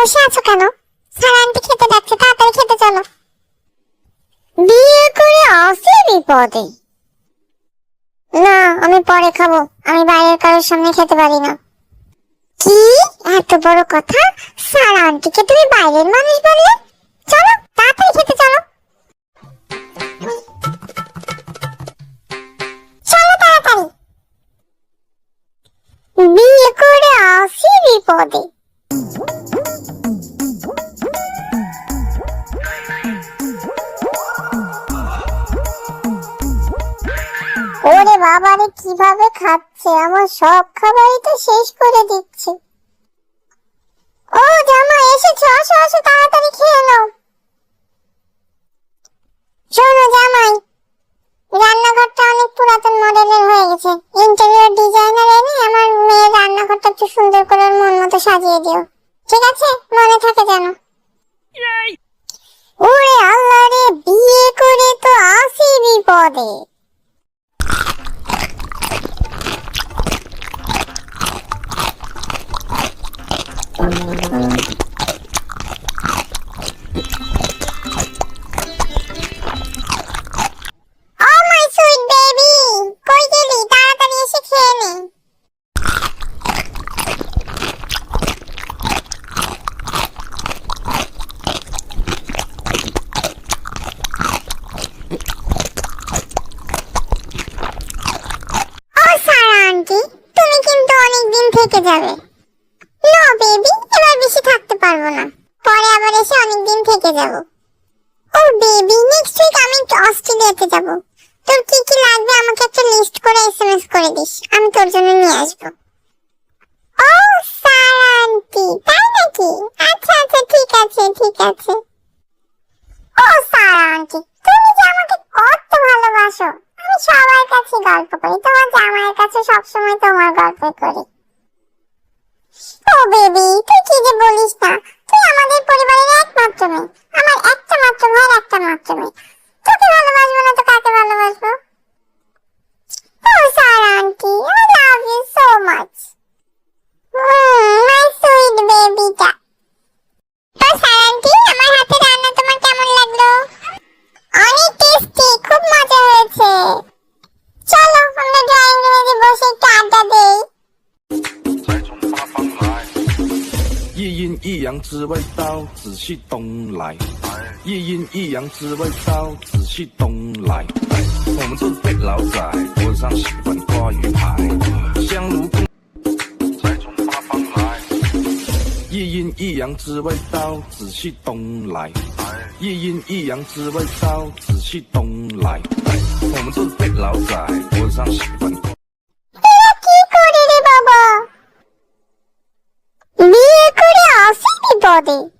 বসে আছো কেন? স্যার খেতে যাচ্ছে, তাড়াতাড়ি খেতে চলো। বিয়ে করে আসি বিপদে না, আমি পরে খাব। আমি বাইরের কারোর সামনে খেতে পারি না। কি? এত বড় কথা? স্যার তুমি বাইরের মানুষ বললে? চলো, তাড়াতাড়ি খেতে চলো। চলো বিয়ে করে আসি বিপদে ওরে বাবারে কীভাবে খাচ্ছে? আমার সব খাবারই তো শেষ করে দিচ্ছে। ও জামা এসেছ আসো আসো তাড়াতাড়ি খেয়ে নাও। শোনো জামাই রান্নাঘরটা অনেক পুরাতন মডেলের হয়ে গেছে। ইন্টেরিয়র ডিজাইনার এনে আমার মেয়ের রান্নাঘরটা একটু সুন্দর করে মন মতো সাজিয়ে দিও। ঠিক আছে? মনে থাকে যেন। ওরে আল্লাহ রে বিয়ে করে তো আসি বিপদে থেকে যাবে। নো বেবি, এবার বেশি থাকতে পারব না। পরে আবার এসে অনেক দিন থেকে যাব। ও বেবি নেক্সট উইক আমি অস্ট্রেলিয়াতে যাব। তোর কি কি লাগবে আমাকে একটা লিস্ট করে এসএমএস করে দিস। আমি তোর জন্য নিয়ে আসব। ও সারা আন্টি, তাই নাকি? আচ্ছা আচ্ছা ঠিক আছে ঠিক আছে। ও সারা তুমি যে আমাকে কত ভালোবাসো। আমি সবার কাছে গল্প করি, তোমার জামাইয়ের কাছে সবসময় তোমার গল্প করি। বেবি, তুই কি যে বলিস না? তুই আমাদের পরিবারের একমাত্র মেয়ে। আমার একটা মাত্র ভাইয়ের একটা মাত্র মেয়ে। তোকে ভালোবাসবো না তো কাকে ভালোবাসবো? ও সারা 一阴一阳之谓道，仔细东来。一阴一阳之谓道，仔细东来。我们都是被老仔，桌上喜欢挂鱼牌，香炉供。再从八方来，一阴一阳之谓道，仔细东来。一阴一阳之谓道，仔细东来。我们都是被老仔，桌上喜欢 Body